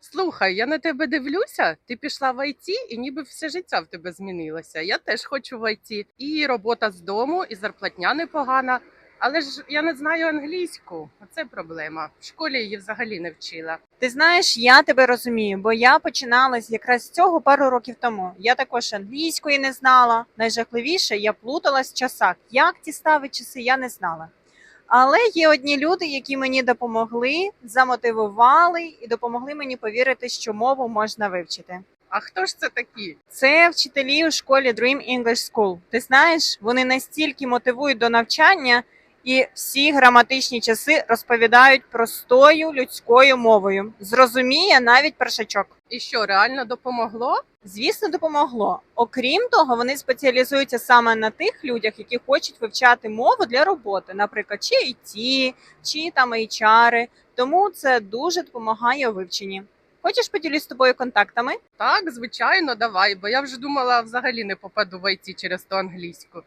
Слухай, я на тебе дивлюся. Ти пішла в ІТ, і ніби все життя в тебе змінилося. Я теж хочу в ІТ. І робота з дому, і зарплатня непогана. Але ж я не знаю англійську. Оце проблема. В школі її взагалі не вчила. Ти знаєш, я тебе розумію, бо я починала якраз з цього пару років тому. Я також англійської не знала. Найжахливіше, я плуталась в часах. Як ті ставить часи, я не знала. Але є одні люди, які мені допомогли, замотивували і допомогли мені повірити, що мову можна вивчити. А хто ж це такі? Це вчителі у школі Dream English School. Ти знаєш, вони настільки мотивують до навчання і всі граматичні часи розповідають простою людською мовою. Зрозуміє навіть першачок. І що реально допомогло? Звісно, допомогло. Окрім того, вони спеціалізуються саме на тих людях, які хочуть вивчати мову для роботи, наприклад, чи IT, чи там HR. Тому це дуже допомагає у вивченні. Хочеш поділюсь з тобою контактами? Так, звичайно, давай, бо я вже думала, взагалі не попаду в ІТ через ту англійську.